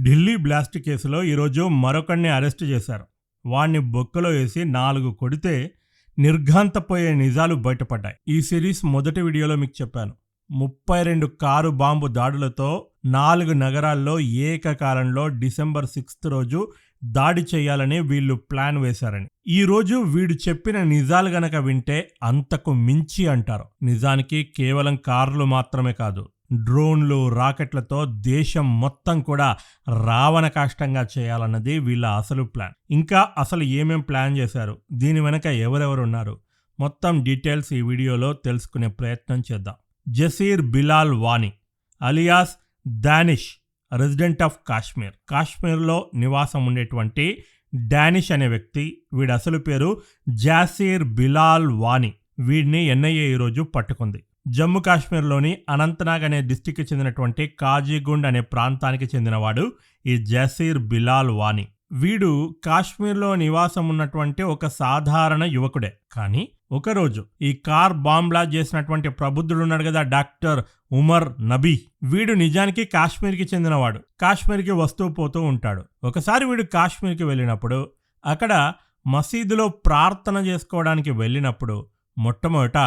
Delhi blast కేసులో ఈరోజు మరొకడిని arrest చేశారు. వాణ్ణి బొక్కలో వేసి నాలుగు కొడితే నిర్ఘాంతపోయే నిజాలు బయటపడ్డాయి. ఈ సిరీస్ మొదటి వీడియోలో మీకు చెప్పాను. ముప్పై రెండు కారు బాంబు దాడులతో నాలుగు నగరాల్లో ఏకకాలంలో డిసెంబర్ సిక్స్త్ రోజు దాడి చేయాలని వీళ్ళు ప్లాన్ వేశారని. ఈ రోజు వీడు చెప్పిన నిజాలు గనక వింటే అంతకు మించి అంటారు. నిజానికి కేవలం కార్లు మాత్రమే కాదు డ్రోన్లు రాకెట్లతో దేశం మొత్తం కూడా రావణ కాష్టంగా చేయాలన్నది వీళ్ళ అసలు ప్లాన్. ఇంకా అసలు ఏమేం ప్లాన్ చేశారు? దీని వెనక ఎవరెవరు ఉన్నారు? మొత్తం డీటెయిల్స్ ఈ వీడియోలో తెలుసుకునే ప్రయత్నం చేద్దాం. Jasir Bilal Wani alias Danish resident of Kashmir. కాశ్మీర్లో నివాసం ఉండేటువంటి డానిష్ అనే వ్యక్తి వీడి అసలు పేరు జాసీర్ బిలాల్ వాణి. వీడిని ఎన్ఐఏ ఈరోజు పట్టుకుంది. జమ్మూ కాశ్మీర్లోని అనంతనాగ్ అనే డిస్టిక్కి చెందినటువంటి కాజీగుండ్ అనే ప్రాంతానికి చెందినవాడు ఈ జసీర్ బిలాల్ వాని వీడు కాశ్మీర్లో నివాసం ఉన్నటువంటి ఒక సాధారణ యువకుడే. కానీ ఒకరోజు ఈ కార్ బాంబ్లా చేసినటువంటి ప్రబుద్ధుడు ఉన్నాడు కదా డాక్టర్ ఉమర్ నబీ. వీడు నిజానికి కాశ్మీర్కి చెందినవాడు. కాశ్మీర్కి వస్తూ పోతూ ఉంటాడు. ఒకసారి వీడు కాశ్మీర్కి వెళ్ళినప్పుడు అక్కడ మసీదులో ప్రార్థన చేసుకోవడానికి వెళ్ళినప్పుడు మొట్టమొదట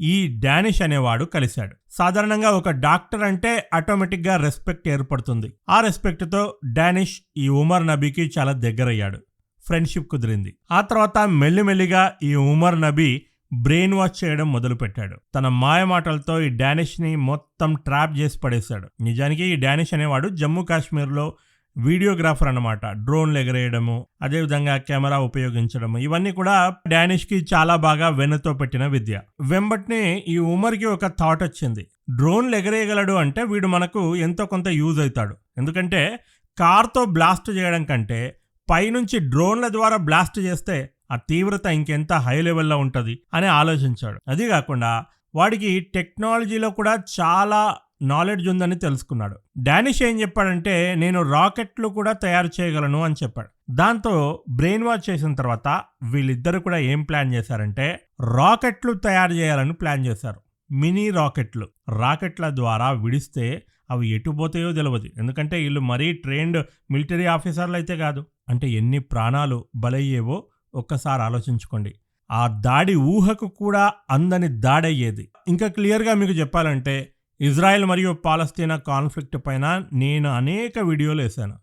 ఈ డానిష్ అనేవాడు కలిశాడు. సాధారణంగా ఒక డాక్టర్ అంటే ఆటోమేటిక్గా రెస్పెక్ట్ ఏర్పడుతుంది. ఆ రెస్పెక్ట్తో డానిష్ ఈ ఉమర్ నబీకి చాలా దగ్గరయ్యాడు. ఫ్రెండ్షిప్ కుదిరింది. ఆ తర్వాత మెల్లిమెల్లిగా ఈ ఉమర్ నబీ బ్రెయిన్ వాష్ చేయడం మొదలుపెట్టాడు. తన మాయ మాటలతో ఈ డానిష్ని మొత్తం ట్రాప్ చేసి పడేశాడు. నిజానికి ఈ డానిష్ అనేవాడు జమ్మూ కాశ్మీర్లో వీడియోగ్రాఫర్ అనమాట డ్రోన్లు ఎగరేయడము అదేవిధంగా కెమెరా ఉపయోగించడము ఇవన్నీ కూడా డానిష్కి చాలా బాగా వెనుతో పెట్టిన విద్య. వెంబట్నే ఈ ఉమర్కి ఒక థాట్ వచ్చింది. డ్రోన్లు ఎగరేయగలడు అంటే వీడు మనకు ఎంతో కొంత యూజ్ అవుతాడు. ఎందుకంటే కార్తో బ్లాస్ట్ చేయడం కంటే పైనుంచి డ్రోన్ల ద్వారా బ్లాస్ట్ చేస్తే ఆ తీవ్రత ఇంకెంత హై లెవెల్లో ఉంటుంది అని ఆలోచించాడు. అది కాకుండా వాడికి టెక్నాలజీలో కూడా చాలా నాలెడ్జ్ ఉందని తెలుసుకున్నాడు. డానిష్ ఏం చెప్పాడంటే నేను రాకెట్లు కూడా తయారు చేయగలను అని చెప్పాడు. దాంతో బ్రెయిన్ వాష్ చేసిన తర్వాత వీళ్ళిద్దరు కూడా ఏం ప్లాన్ చేశారంటే రాకెట్లు తయారు చేయాలని ప్లాన్ చేశారు. మినీ రాకెట్లు. రాకెట్ల ద్వారా విడిస్తే అవి ఎటు పోతాయో తెలియదు ఎందుకంటే వీళ్ళు మరీ ట్రైన్డ్ మిలిటరీ ఆఫీసర్లు అయితే కాదు. అంటే ఎన్ని ప్రాణాలు బలయ్యేవో ఒక్కసారి ఆలోచించుకోండి. ఆ దాడి ఊహకు కూడా అందని దాడయ్యేది. ఇంకా క్లియర్గా మీకు చెప్పాలంటే ఇజ్రాయెల్ మరియు పాలస్తీనా కాన్ఫ్లిక్ట్ పైన నేను అనేక వీడియోలు వేశాను.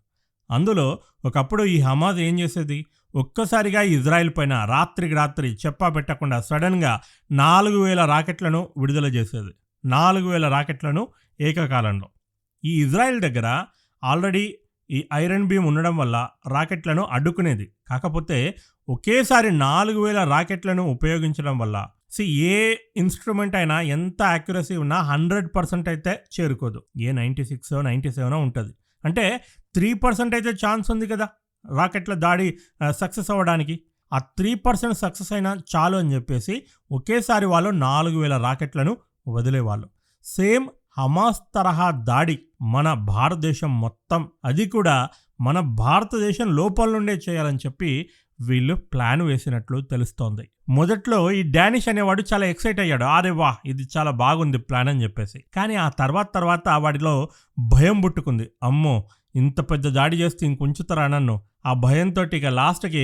అందులో ఒకప్పుడు ఈ హమాజ్ ఏం చేసేది? ఒక్కసారిగా ఇజ్రాయెల్ పైన రాత్రికి రాత్రి చెప్పా పెట్టకుండా సడన్గా నాలుగు వేల రాకెట్లను విడుదల చేసేది. నాలుగు వేల రాకెట్లను ఏకకాలంలో. ఈ ఇజ్రాయెల్ దగ్గర ఆల్రెడీ ఈ ఐరన్ బీమ్ ఉండడం వల్ల రాకెట్లను అడ్డుకునేది. కాకపోతే ఒకేసారి నాలుగు వేల రాకెట్లను ఉపయోగించడం వల్ల సి ఏ ఇన్స్ట్రుమెంట్ అయినా ఎంత యాక్యురసీ ఉన్నా హండ్రెడ్ పర్సెంట్ అయితే చేరుకోదు. ఏ నైంటీ సిక్స్ నైంటీ సెవెన్ ఉంటుంది. అంటే త్రీ పర్సెంట్ అయితే ఛాన్స్ ఉంది కదా రాకెట్ల దాడి సక్సెస్ అవ్వడానికి. ఆ త్రీ పర్సెంట్ సక్సెస్ అయినా చాలు అని చెప్పేసి ఒకేసారి వాళ్ళు నాలుగు వేల రాకెట్లను వదిలేవాళ్ళు. సేమ్ హమాస్ తరహా దాడి మన భారతదేశం మొత్తం అది కూడా మన భారతదేశం లోపల నుండే చేయాలని చెప్పి వీళ్ళు ప్లాన్ వేసినట్లు తెలుస్తోంది. మొదట్లో ఈ డానిష్ అనేవాడు చాలా ఎక్సైట్ అయ్యాడు. అరే వా ఇది చాలా బాగుంది ప్లాన్ అని చెప్పేసి. కానీ ఆ తర్వాత తర్వాత వాడిలో భయం పుట్టుకుంది. అమ్మో ఇంత పెద్ద దాడి చేస్తే ఇంకొంచుతారా నన్ను? ఆ భయంతో ఇక లాస్ట్కి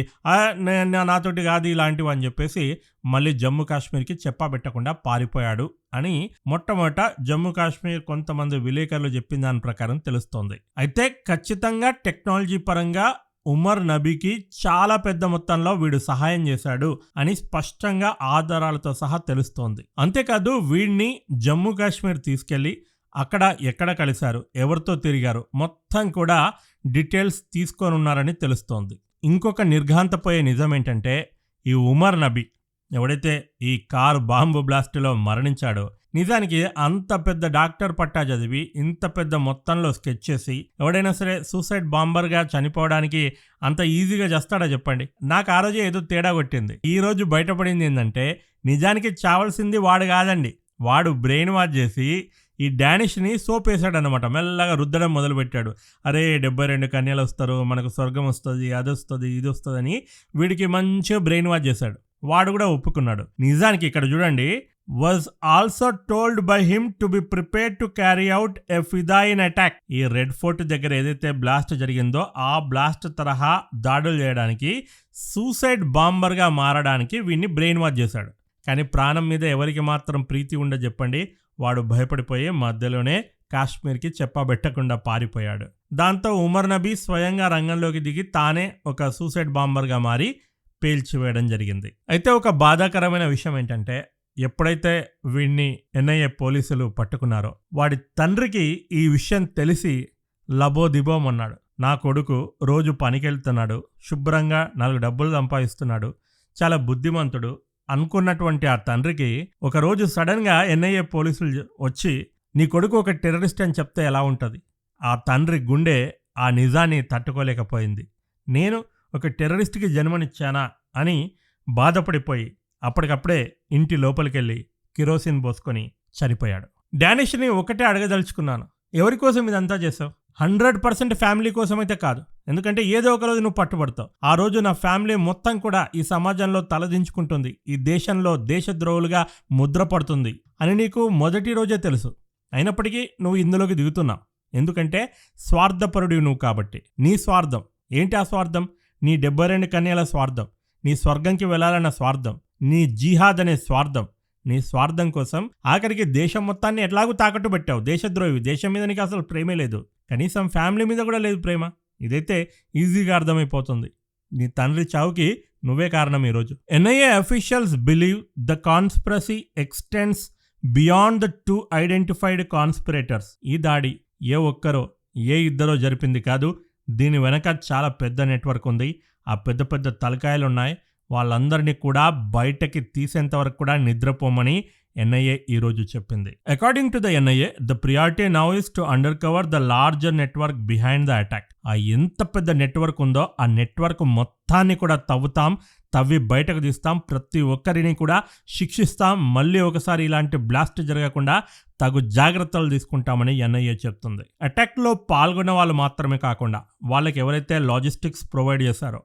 నాతోటి కాదు ఇలాంటివి అని చెప్పేసి మళ్ళీ జమ్మూ కాశ్మీర్కి చెప్పా పెట్టకుండా పారిపోయాడు అని మొట్టమొదట జమ్మూ కాశ్మీర్ కొంతమంది విలేకరులు చెప్పిన దాని ప్రకారం తెలుస్తోంది. అయితే ఖచ్చితంగా టెక్నాలజీ పరంగా ఉమర్ నబీకి చాలా పెద్ద మొత్తంలో వీడు సహాయం చేశాడు అని స్పష్టంగా ఆధారాలతో సహా తెలుస్తోంది. అంతేకాదు వీడిని జమ్మూ కాశ్మీర్ తీసుకెళ్ళి అక్కడ ఎక్కడ కలిశారు ఎవరితో తిరిగారు మొత్తం కూడా డీటెయిల్స్ తీసుకొని ఉన్నారని తెలుస్తోంది. ఇంకొక నిర్ఘాంతపోయే నిజం ఏంటంటే ఈ ఉమర్ నబీ ఎవడైతే ఈ కారు బాంబు బ్లాస్ట్లో మరణించాడో నిజానికి అంత పెద్ద డాక్టర్ పట్టా చదివి ఇంత పెద్ద మొత్తంలో స్కెచ్ చేసి ఎవడైనా సరే సూసైడ్ బాంబర్గా చనిపోవడానికి అంత ఈజీగా చేస్తాడా చెప్పండి. నాకు ఆ రోజే ఏదో తేడా కొట్టింది. ఈ రోజు బయటపడింది ఏంటంటే నిజానికి చావాల్సింది వాడు కాదండి. వాడు బ్రెయిన్ వాష్ చేసి ఈ డానిష్ని సోప్ వేసాడనమాట మెల్లగా రుద్దడం మొదలుపెట్టాడు. అరే డెబ్బై రెండు కన్యలు వస్తారు మనకు స్వర్గం వస్తుంది అది వస్తుంది ఇది వస్తుంది అని వీడికి మంచిగా బ్రెయిన్ వాష్ చేశాడు. వాడు కూడా ఒప్పుకున్నాడు. నిజానికి ఇక్కడ చూడండి was also told by him to be prepare to carry out a fidayeen attack ఈ రెడ్ ఫోర్ట్ దగ్గర ఏదైతే బ్లాస్ట్ జరిగిందో ఆ బ్లాస్ట్ తరహా దాడులు చేయడానికి సూసైడ్ బాంబర్గా మారడానికి వీడిని బ్రెయిన్ వాష్ చేశాడు. కానీ ప్రాణం మీద ఎవరికి మాత్రం ప్రీతి ఉండ చెప్పండి. వాడు భయపడిపోయి మధ్యలోనే కాశ్మీర్కి చెప్పబెట్టకుండా పారిపోయాడు. దాంతో ఉమర్ నబీ స్వయంగా రంగంలోకి దిగి తానే ఒక సూసైడ్ బాంబర్గా మారి పేల్చివేయడం జరిగింది. అయితే ఒక బాధాకరమైన విషయం ఏంటంటే ఎప్పుడైతే వీణ్ణి ఎన్ఐఏ పోలీసులు పట్టుకున్నారో వాడి తండ్రికి ఈ విషయం తెలిసి లబోదిబోమన్నాడు నా కొడుకు రోజు పనికెళ్తున్నాడు శుభ్రంగా నాలుగు డబ్బులు సంపాదిస్తున్నాడు చాలా బుద్ధిమంతుడు అనుకున్నటువంటి ఆ తండ్రికి ఒకరోజు సడన్గా ఎన్ఐఏ పోలీసులు వచ్చి నీ కొడుకు ఒక టెర్రరిస్ట్ అని చెప్తే ఎలా ఉంటుంది? ఆ తండ్రి గుండె ఆ నిజాన్ని తట్టుకోలేకపోయింది. నేను ఒక టెర్రరిస్ట్కి జన్మనిచ్చానా? అని బాధపడిపోయి అప్పటికప్పుడే ఇంటి లోపలికెళ్ళి కిరోసిన్ పోసుకొని చనిపోయాడు. డానిష్ని ఒకటే అడగదలుచుకున్నాను. ఎవరి కోసం ఇదంతా చేసావు హండ్రెడ్ పర్సెంట్ ఫ్యామిలీ కోసం అయితే కాదు. ఎందుకంటే ఏదో ఒక రోజు నువ్వు పట్టుబడతావు. ఆ రోజు నా ఫ్యామిలీ మొత్తం కూడా ఈ సమాజంలో తలదించుకుంటుంది ఈ దేశంలో దేశద్రోహులుగా ముద్రపడుతుంది అని నీకు మొదటి రోజే తెలుసు. అయినప్పటికీ నువ్వు ఇందులోకి దిగుతున్నావు. ఎందుకంటే స్వార్థపరుడివి నువ్వు కాబట్టి. నీ స్వార్థం. ఏంటి ఆ స్వార్థం? నీ డెబ్బై రెండు కన్యల స్వార్థం. నీ స్వర్గంకి వెళ్ళాలన్న స్వార్థం. నీ జిహాద్ అనే స్వార్థం నీ స్వార్థం కోసం ఆఖరికి దేశం మొత్తాన్ని ఎట్లాగూ తాకట్టు పెట్టావు? దేశద్రోహి దేశం మీద నీకు అసలు ప్రేమే లేదు. కనీసం ఫ్యామిలీ మీద కూడా లేదు ప్రేమ. ఇదైతే ఈజీగా అర్థమైపోతుంది. నీ తండ్రి చావుకి నువ్వే కారణం ఈరోజు. NIA officials believe the conspiracy extends beyond the two identified conspirators ఈ దాడి ఏ ఒక్కరో ఏ ఇద్దరో జరిపింది కాదు. దీని వెనక చాలా పెద్ద నెట్వర్క్ ఉంది. ఆ పెద్ద పెద్ద తలకాయలు ఉన్నాయి వాళ్ళందరినీ కూడా బయటకి తీసేంత వరకు కూడా నిద్రపోమని ఎన్ఐఏ ఈరోజు చెప్పింది. According to the NIA the priority now is to under cover the larger network behind the attack ఆ ఎంత పెద్ద నెట్వర్క్ ఉందో ఆ నెట్వర్క్ మొత్తాన్ని కూడా తవ్వుతాం తవ్వి బయటకు తీస్తాం ప్రతి ఒక్కరిని కూడా శిక్షిస్తాం మళ్ళీ ఒకసారి ఇలాంటి బ్లాస్ట్ జరగకుండా తగు జాగ్రత్తలు తీసుకుంటామని ఎన్ఐఏ చెప్తుంది. అటాక్లో పాల్గొన్న వాళ్ళు మాత్రమే కాకుండా వాళ్ళకి ఎవరైతే లాజిస్టిక్స్ ప్రొవైడ్ చేశారో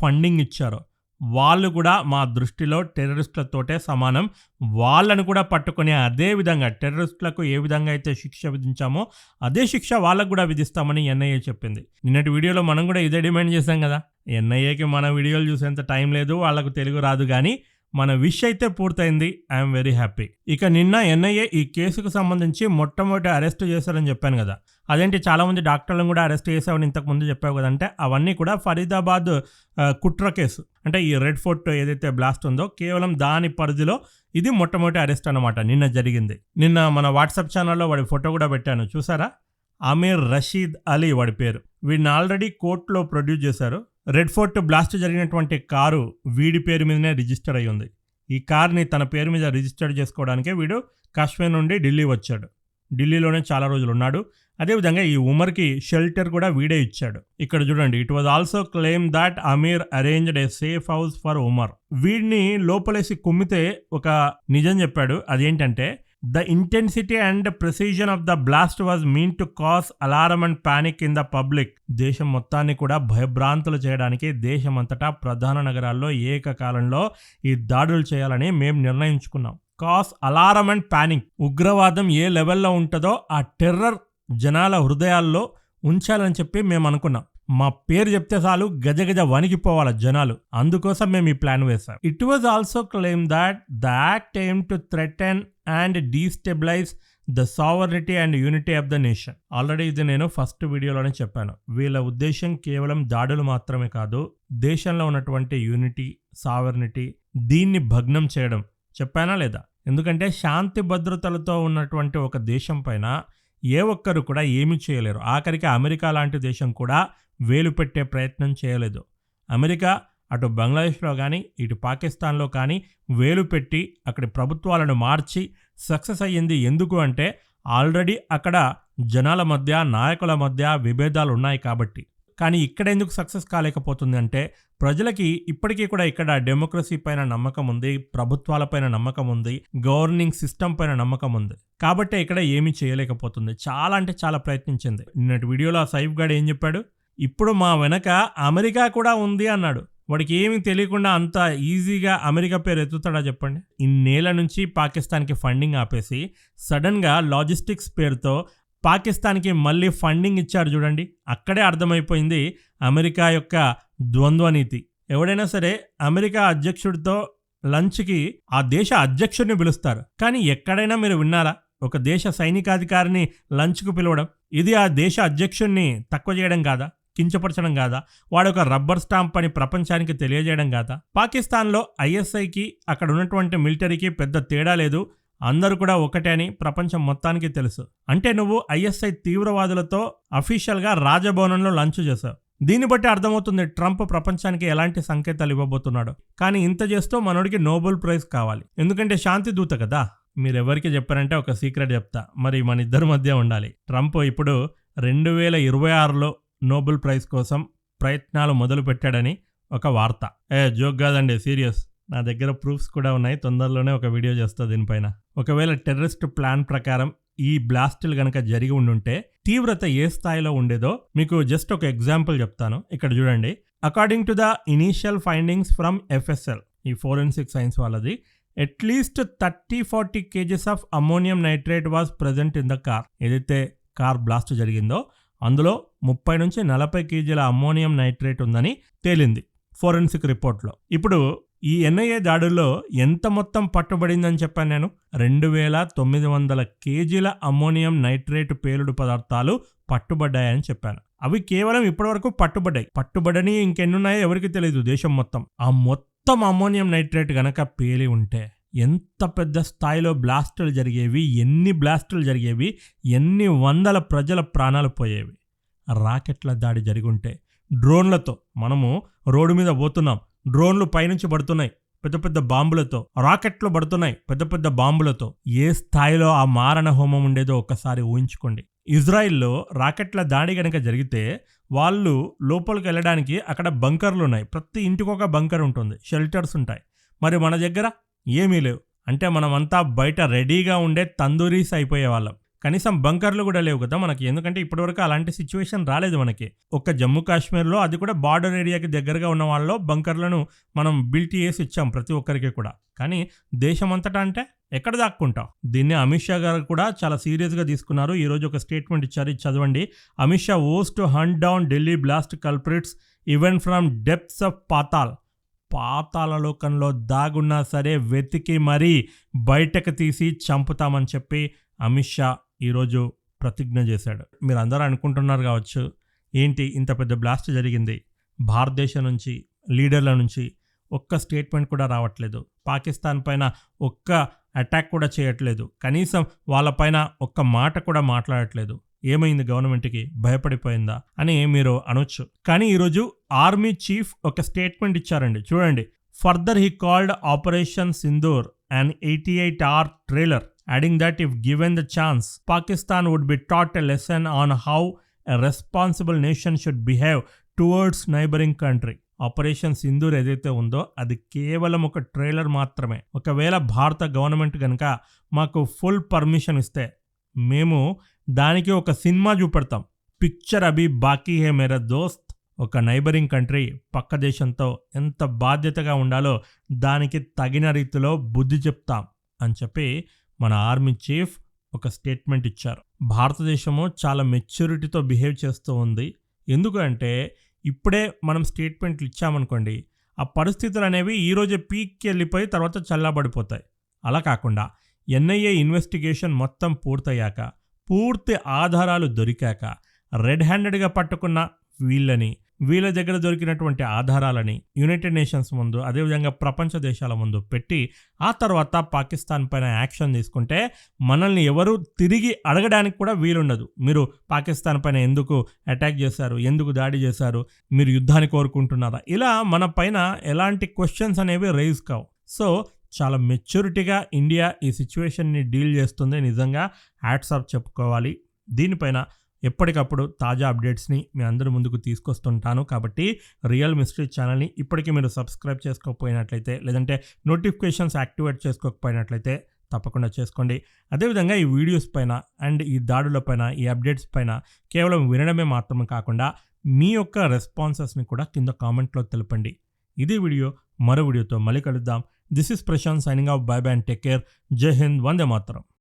ఫండింగ్ ఇచ్చారో వాళ్ళు కూడా మా దృష్టిలో టెర్రరిస్టులతోటే సమానం. వాళ్ళను కూడా పట్టుకొని అదే విధంగా టెర్రరిస్టులకు ఏ విధంగా అయితే శిక్ష విధించామో అదే శిక్ష వాళ్ళకు కూడా విధిస్తామని ఎన్ఐఏ చెప్పింది. నిన్నటి వీడియోలో మనం కూడా ఇదే డిమాండ్ చేశాం కదా. ఎన్ఐఏకి మన వీడియోలు చూసేంత టైం లేదు వాళ్ళకు తెలుగు రాదు కానీ మన విష్ అయితే పూర్తయింది. ఐఎమ్ వెరీ హ్యాపీ ఇక నిన్న ఎన్ఐఏ ఈ కేసుకు సంబంధించి మొట్టమొదటి అరెస్ట్ చేశారని చెప్పాను కదా. అదేంటి? చాలామంది డాక్టర్లను కూడా అరెస్ట్ చేసామని ఇంతకుముందు చెప్పావు కదంటే అవన్నీ కూడా ఫరీదాబాద్ కుట్ర కేసు. అంటే ఈ రెడ్ ఫోర్ట్ ఏదైతే బ్లాస్ట్ ఉందో కేవలం దాని పరిధిలో ఇది మొట్టమొదటి అరెస్ట్ అనమాట నిన్న జరిగింది. నిన్న మన వాట్సాప్ ఛానల్లో వాడి ఫోటో కూడా పెట్టాను. చూసారా? అమీర్ రషీద్ అలీ వాడి పేరు. వీడిని ఆల్రెడీ కోర్టులో ప్రొడ్యూస్ చేశారు. రెడ్ ఫోర్ట్ బ్లాస్ట్ జరిగినటువంటి కారు వీడి పేరు మీదనే రిజిస్టర్ అయి ఉంది ఈ కార్ని తన పేరు మీద రిజిస్టర్ చేసుకోవడానికే వీడు కాశ్మీర్ నుండి ఢిల్లీ వచ్చాడు. ఢిల్లీలోనే చాలా రోజులు ఉన్నాడు. అదేవిధంగా ఈ ఉమర్కి షెల్టర్ కూడా వీడే ఇచ్చాడు. ఇక్కడ చూడండి it was also claim that Amir arranged a safe house for Umar వీడిని లోపలేసి కుమ్మితే ఒక నిజం చెప్పాడు. అదేంటంటే the intensity and precision of the blast was mean to cause alarm and panic in the public దేశం మొత్తాన్ని కూడా భయభ్రాంతులు చేయడానికి దేశమంతటా ప్రధాన నగరాల్లో ఏకకాలంలో ఈ దాడులు చేయాలని మేము నిర్ణయించుకున్నాం. కాస్ అలారం అండ్ పానిక్ ఉగ్రవాదం ఏ లెవెల్లో ఉంటుందో ఆ టెర్రర్ జనాల హృదయాల్లో ఉంచాలని చెప్పి మేము అనుకున్నాం. మా పేరు చెప్తే చాలు గజగజ వణికిపోవాలి జనాలు. అందుకోసం మేము ఈ ప్లాన్ వేసాం it was also claim that the act aim to threaten and destabilise the sovereignty and unity of the nation already ఇది నేను ఫస్ట్ వీడియోలోనే చెప్పాను. వీళ్ళ ఉద్దేశం కేవలం దాడులు మాత్రమే కాదు దేశంలో ఉన్నటువంటి యూనిటీ సావర్నిటీ దీన్ని భగ్నం చేయడం. చెప్పానా లేదా? ఎందుకంటే శాంతి భద్రతలతో ఉన్నటువంటి ఒక దేశం పైన ఏ ఒక్కరు కూడా ఏమీ చేయలేరు. ఆఖరికి అమెరికా లాంటి దేశం కూడా వేలు పెట్టే ప్రయత్నం చేయలేదు. అమెరికా అటు బంగ్లాదేశ్లో కానీ ఇటు పాకిస్తాన్లో కానీ వేలు పెట్టి అక్కడి ప్రభుత్వాలను మార్చి సక్సెస్ అయ్యింది ఎందుకు అంటే ఆల్రెడీ అక్కడ జనాల మధ్య నాయకుల మధ్య విభేదాలు ఉన్నాయి కాబట్టి. కానీ ఇక్కడ ఎందుకు సక్సెస్ కాలేకపోతుంది అంటే ప్రజలకి ఇప్పటికీ కూడా ఇక్కడ డెమోక్రసీ పైన నమ్మకం ఉంది ప్రభుత్వాలపైన నమ్మకం ఉంది గవర్నింగ్ సిస్టమ్ పైన నమ్మకం ఉంది. కాబట్టి ఇక్కడ ఏమీ చేయలేకపోతుంది. చాలా అంటే చాలా ప్రయత్నించింది. నిన్నటి వీడియోలో ఆ సైఫ్ గార్డ్ ఏం చెప్పాడు? ఇప్పుడు మా వెనక అమెరికా కూడా ఉంది అన్నాడు. వాడికి ఏమీ తెలియకుండా అంత ఈజీగా అమెరికా పేరు ఎత్తుతాడా చెప్పండి? ఇన్నేళ్ళ నుంచి పాకిస్తాన్కి ఫండింగ్ ఆపేసి సడన్గా లాజిస్టిక్స్ పేరుతో పాకిస్తాన్కి మళ్ళీ ఫండింగ్ ఇచ్చారు చూడండి. అక్కడే అర్థమైపోయింది అమెరికా యొక్క ద్వంద్వ నీతి. ఎవడైనా సరే అమెరికా అధ్యక్షుడితో లంచ్కి ఆ దేశ అధ్యక్షుడిని పిలుస్తారు. కానీ ఎక్కడైనా మీరు విన్నారా? ఒక దేశ సైనికాధికారిని లంచ్కు పిలవడం ఇది ఆ దేశ అధ్యక్షుడిని తక్కువ చేయడం కాదా? కించపరచడం కాదా? వాడు ఒక రబ్బర్ స్టాంప్ అని ప్రపంచానికి తెలియజేయడం కాదా? పాకిస్తాన్లో ఐఎస్ఐకి అక్కడ ఉన్నటువంటి మిలిటరీకి పెద్ద తేడా లేదు. అందరూ కూడా ఒకటే అని ప్రపంచం మొత్తానికి తెలుసు. అంటే నువ్వు ఐఎస్ఐ తీవ్రవాదులతో అఫీషియల్గా రాజభవనంలో లంచ్ చేశావు దీన్ని బట్టి అర్థమవుతుంది ట్రంప్ ప్రపంచానికి ఎలాంటి సంకేతాలు ఇవ్వబోతున్నాడు. కానీ ఇంత చేస్తూ మనోడికి నోబెల్ ప్రైజ్ కావాలి. ఎందుకంటే శాంతి దూత కదా. మీరెవరికి చెప్పారంటే ఒక సీక్రెట్ చెప్తా. మరి మన ఇద్దరి మధ్య ఉండాలి. ట్రంప్ ఇప్పుడు రెండు వేల ఇరవై ఆరులో నోబెల్ ప్రైజ్ కోసం ప్రయత్నాలు మొదలు పెట్టాడని ఒక వార్త. ఏ జోక్ కాదండి సీరియస్. నా దగ్గర ప్రూఫ్స్ కూడా ఉన్నాయి. తొందరలోనే ఒక వీడియో చేస్తా దీనిపైన. ఒకవేళ టెర్రరిస్ట్ ప్లాన్ ప్రకారం ఈ బ్లాస్టులు గనక జరిగి ఉండుంటే తీవ్రత ఏ స్థాయిలో ఉండేదో మీకు జస్ట్ ఒక ఎగ్జాంపుల్ చెప్తాను. ఇక్కడ చూడండి. According to the initial findings from FSL ఈ ఫోరెన్సిక్ సైన్స్ వాళ్ళది at least thirty forty kgs of ammonium nitrate was present in the car ఏదైతే కార్ బ్లాస్ట్ జరిగిందో అందులో ముప్పై నుంచి నలభై కేజీల అమ్మోనియం నైట్రేట్ ఉందని తేలింది ఫోరెన్సిక్ రిపోర్ట్లో. ఇప్పుడు ఈ ఎన్ఐఏ దాడుల్లో ఎంత మొత్తం పట్టుబడిందని చెప్పాను నేను? రెండు వేల తొమ్మిది వందల కేజీల అమ్మోనియం నైట్రేట్ పేలుడు పదార్థాలు పట్టుబడ్డాయని చెప్పాను. అవి కేవలం ఇప్పటివరకు పట్టుబడ్డాయి. పట్టుబడని ఇంకెన్నున్నాయో ఎవరికి తెలియదు దేశం మొత్తం. ఆ మొత్తం అమ్మోనియం నైట్రేట్ గనక పేలి ఉంటే ఎంత పెద్ద స్థాయిలో బ్లాస్టులు జరిగేవి ఎన్ని బ్లాస్టులు జరిగేవి ఎన్ని వందల ప్రజల ప్రాణాలు పోయేవి. రాకెట్ల దాడి జరిగుంటే డ్రోన్లతో మనము రోడ్డు మీద పోతున్నాం. డ్రోన్లు పైనుంచి పడుతున్నాయి. పెద్ద పెద్ద బాంబులతో రాకెట్లు పడుతున్నాయి. పెద్ద పెద్ద బాంబులతో. ఏ స్థాయిలో ఆ మారణ హోమం ఉండేదో ఒక్కసారి ఊహించుకోండి. ఇజ్రాయిల్లో రాకెట్ల దాడి కనుక జరిగితే వాళ్ళు లోపలికి వెళ్ళడానికి అక్కడ బంకర్లు ఉన్నాయి. ప్రతి ఇంటికి ఒక బంకర్ ఉంటుంది. షెల్టర్స్ ఉంటాయి. మరి మన దగ్గర ఏమీ లేవు. అంటే మనమంతా బయట రెడీగా ఉండే తందూరీస్ అయిపోయే వాళ్ళం కనీసం బంకర్లు కూడా లేవు కదా మనకి. ఎందుకంటే ఇప్పటివరకు అలాంటి సిచ్యువేషన్ రాలేదు మనకి. ఒక్క జమ్మూ కాశ్మీర్లో అది కూడా బార్డర్ ఏరియాకి దగ్గరగా ఉన్న వాళ్ళలో బంకర్లను మనం బిల్ట్ చేసి ఇచ్చాం ప్రతి ఒక్కరికి కూడా. కానీ దేశం అంతటా అంటే ఎక్కడ దాక్కుంటాం? దీన్ని అమిత్ షా గారు కూడా చాలా సీరియస్గా తీసుకున్నారు. ఈరోజు ఒక స్టేట్మెంట్ ఇచ్చారు చదవండి. Amit Shah vows to hunt down Delhi blast culprits even from depths of Patal పాతాల లోకంలో దాగున్నా సరే వెతికి మరీ బయటకు తీసి చంపుతామని చెప్పి అమిత్ షా ఈరోజు ప్రతిజ్ఞ చేశాడు. మీరు అందరూ అనుకుంటున్నారు కావచ్చు ఏంటి ఇంత పెద్ద బ్లాస్ట్ జరిగింది? భారతదేశం నుంచి లీడర్ల నుంచి ఒక్క స్టేట్మెంట్ కూడా రావట్లేదు. పాకిస్తాన్ పైన ఒక్క అటాక్ కూడా చేయట్లేదు. కనీసం వాళ్ళపైన ఒక్క మాట కూడా మాట్లాడట్లేదు. ఏమైంది గవర్నమెంట్కి? భయపడిపోయిందా? అని మీరు అనొచ్చు. కానీ ఈరోజు ఆర్మీ చీఫ్ ఒక స్టేట్మెంట్ ఇచ్చారండి. చూడండి. Further he called operation Sindoor and eighty eight hour trailer adding that if given the chance, Pakistan would be taught a lesson on how a responsible nation should behave towards neighbouring country operation Sindoor ఏదైతే ఉందో అది కేవలం ఒక trailer మాత్రమే. ఒకవేళ భారత government కనుక మాకు ఫుల్ పర్మిషన్ ఇస్తే మేము దానికి ఒక సినిమా చూపెడతాం. పిక్చర్ అభి బాకీ హే మేరా దోస్త్. ఒక నైబరింగ్ కంట్రీ పక్క దేశంతో ఎంత బాధ్యతగా ఉండాలో దానికి తగిన రీతిలో బుద్ధి చెప్తాం అని చెప్పి మన ఆర్మీ చీఫ్ ఒక స్టేట్మెంట్ ఇచ్చారు. భారతదేశము చాలా మెచ్యూరిటీతో బిహేవ్ చేస్తూ ఉంది. ఎందుకంటే ఇప్పుడే మనం స్టేట్మెంట్లు ఇచ్చామనుకోండి ఆ పరిస్థితులు అనేవి ఈరోజే పీక్కి వెళ్ళిపోయి తర్వాత చల్లబడిపోతాయి. అలా కాకుండా ఎన్ఐఏ ఇన్వెస్టిగేషన్ మొత్తం పూర్తయ్యాక పూర్తి ఆధారాలు దొరికాక రెడ్ హ్యాండెడ్గా పట్టుకున్న వీళ్ళని వీళ్ళ దగ్గర దొరికినటువంటి ఆధారాలని యునైటెడ్ నేషన్స్ ముందు అదేవిధంగా ప్రపంచ దేశాల ముందు పెట్టి ఆ తర్వాత పాకిస్తాన్ పైన యాక్షన్ తీసుకుంటే మనల్ని ఎవరు తిరిగి అడగడానికి కూడా వీలుండదు. మీరు పాకిస్తాన్ పైన ఎందుకు అటాక్ చేశారు? ఎందుకు దాడి చేశారు? మీరు యుద్ధాన్ని కోరుకుంటున్నారా? ఇలా మన పైన ఎలాంటి క్వశ్చన్స్ అనేవి రైజ్ కావు. సో చాలా మెచ్యూరిటీగా ఇండియా ఈ సిచ్యువేషన్ని డీల్ చేస్తుంది. నిజంగా హ్యాట్సాప్ చెప్పుకోవాలి. దీనిపైన ఎప్పటికప్పుడు తాజా అప్డేట్స్ని మీ అందరి ముందుకు తీసుకొస్తుంటాను. కాబట్టి రియల్ మిస్టరీ ఛానల్ని ఇప్పటికీ మీరు సబ్స్క్రైబ్ చేసుకోకపోయినట్లయితే లేదంటే నోటిఫికేషన్స్ యాక్టివేట్ చేసుకోకపోయినట్లయితే తప్పకుండా చేసుకోండి. అదేవిధంగా ఈ వీడియోస్ పైన అండ్ ఈ దాడుల పైన ఈ అప్డేట్స్ పైన కేవలం వినడమే మాత్రమే కాకుండా మీ యొక్క రెస్పాన్సెస్ని కూడా కింద కామెంట్లో తెలపండి. ఇదే వీడియో మరో వీడియోతో మళ్ళీ కలుద్దాం. This is Prashant signing off bye bye and take care. Jai Hind Vande మాత్రం.